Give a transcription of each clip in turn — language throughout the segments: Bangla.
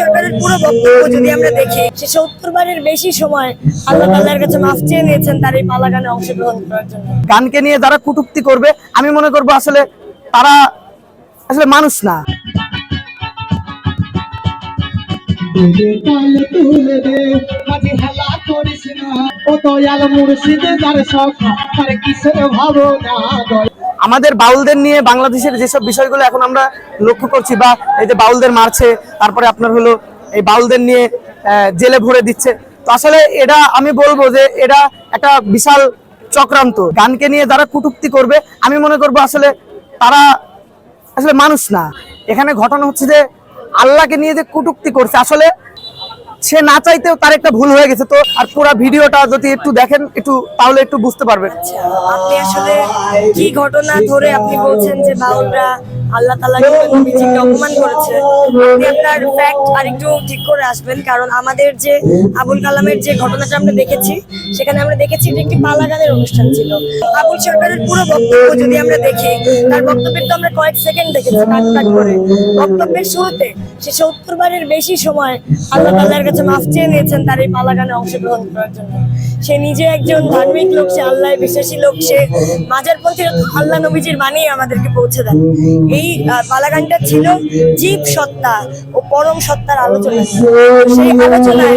সরকারের পুরো বক্তব্য যদি আমরা দেখি সে সত্তর বারের বেশি সময় আল্লাহ তাল্লাহর কাছে মাফ চেয়ে নিয়েছেন তার এই পালা গানে অংশগ্রহণ করার জন্য। গানকে নিয়ে যারা কটূক্তি করবে আমি মনে করব আসলে তারা আসলে মানুষ না। তুলে তালে তুলে দে মাঝে হেলা করিস না। ও দয়াল মুর্শিদে যার সখা তার কিসের ভাবনা আমাদের বাউলদের নিয়ে বাংলাদেশের যেসব বিষয়গুলো এখন আমরা লক্ষ্য করছি, বা এই যে বাউলদের মারছে, তারপরে আপনার হলো এই বাউলদের নিয়ে জেলে ভরে দিচ্ছে। তো আসলে এটা আমি বলব যে এটা একটা বিশাল চক্রান্ত। গানকে নিয়ে যারা কটূক্তি করবে, আমি মনে করব আসলে তারা আসলে মানুষ না। এখানে ঘটনা হচ্ছে যে আল্লাহকে নিয়ে যে কটূক্তি করছে। আসলে সে না চাইতেও তার একটা ভুল হয়ে গেছে তো আর পুরো ভিডিওটা যদি একটু দেখেন একটু তাহলে একটু বুঝতে পারবেন। আচ্ছা, আপনি আসলে কি ঘটনা ধরে আপনি বলছেন যে বাউলরা আল্লাহ তালা নবীজিকে অপমান করেছে আপনি আপনার ফ্যাক্ট আর একটু ঠিক করে আসবেন। কারণ আমাদের যে আবুল কালামের যে ঘটনাটা আমরা দেখেছি, সেখানে আমরা দেখেছি যে একটি পালা গানের অনুষ্ঠান ছিল। আবুল সরকারের পুরো বক্তব্য যদি আমরা দেখি, তার বক্তব্যের তো আমরা কয়েক সেকেন্ড দেখেছি, কাট কাট করে। বক্তব্যের শুরুতে সে সত্তর বেশি সময় আল্লাহ তাল্লাহর কাছে মাফ চেয়ে নিয়েছেন তার এই পালা গানে অংশগ্রহণ করার জন্য। সে নিজে একজন ধার্মিক লোক, সে আল্লাহ বিশ্বাসী লোক, সে মাজারপন্থীরা তো আল্লাহ নবীজির বাণী আমাদেরকে পৌঁছে দেন। এই আহ, পালাগানটা ছিল জীব সত্তা ও পরম সত্তার আলোচনা। সেই আলোচনায়।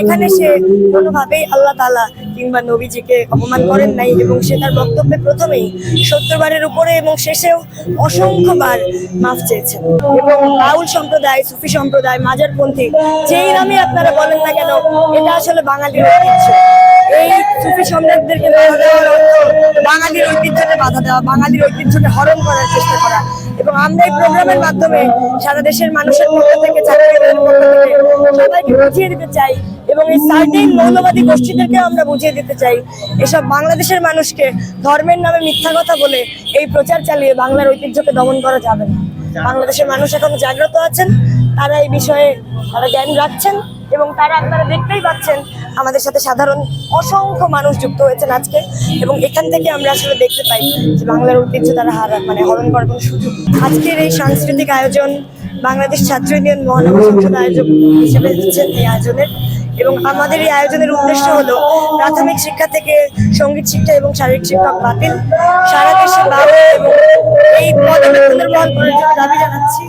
এখানে সে কোনোভাবেই আল্লাহ তালা কিংবা নবীজিকে অপমান করেন নাই এবং সে তার বক্তব্যে প্রথমেই সত্তর বারের উপরে এবং শেষেও অসংখ্যবার মাফ চেয়েছেন। এবং বাউল সম্প্রদায় সুফি সম্প্রদায় মাজারপন্থী যেই নামে আপনারা বলেন না কেন এটা আসলে বাঙালির ঐতিহ্য। এই সুফি সম্রাটদেরকে বাঙালির বাধা দেওয়া, বাঙালির ঐতিহ্যকে হরণ করার চেষ্টা করা। এবং আমরা এই প্রোগ্রামের মাধ্যমে সারা দেশের মানুষের পক্ষ থেকে সবাইকে বুঝিয়ে দিতে চাই এবং এই সার্টেন মৌলবাদী গোষ্ঠীদেরকে আমরা বুঝিয়ে দিতে চাই। এসব বাংলাদেশের মানুষকে ধর্মের নামে মিথ্যা কথা বলে এই প্রচার চালিয়ে বাংলার ঐতিহ্যকে দমন করা যাবে না। বাংলাদেশের মানুষ এখন জাগ্রত আছেন, তারা এই বিষয়ে তারা জ্ঞান রাখছেন। এবং তারা আপনারা দেখতেই পাচ্ছেন আমাদের সাথে সাধারণ অসংখ্য মানুষ যুক্ত হয়েছেন আজকে এবং এখান থেকে আমরা আসলে দেখতে পাই যে বাংলার ঐতিহ্য তারা হারা মানে হরণ করার কোনো সুযোগ। আজকের এই সাংস্কৃতিক আয়োজন বাংলাদেশ ছাত্র ইউনিয়ন মহানগর সংসদ আয়োজক হিসেবে দিচ্ছেন এই আয়োজনের। এবং আমাদের এই আয়োজনের উদ্দেশ্য হলো প্রাথমিক শিক্ষা থেকে সংগীত শিক্ষা এবং শারীরিক শিক্ষা বাতিল। সারা দেশে এবং এই করার জন্য দাবি জানাচ্ছি।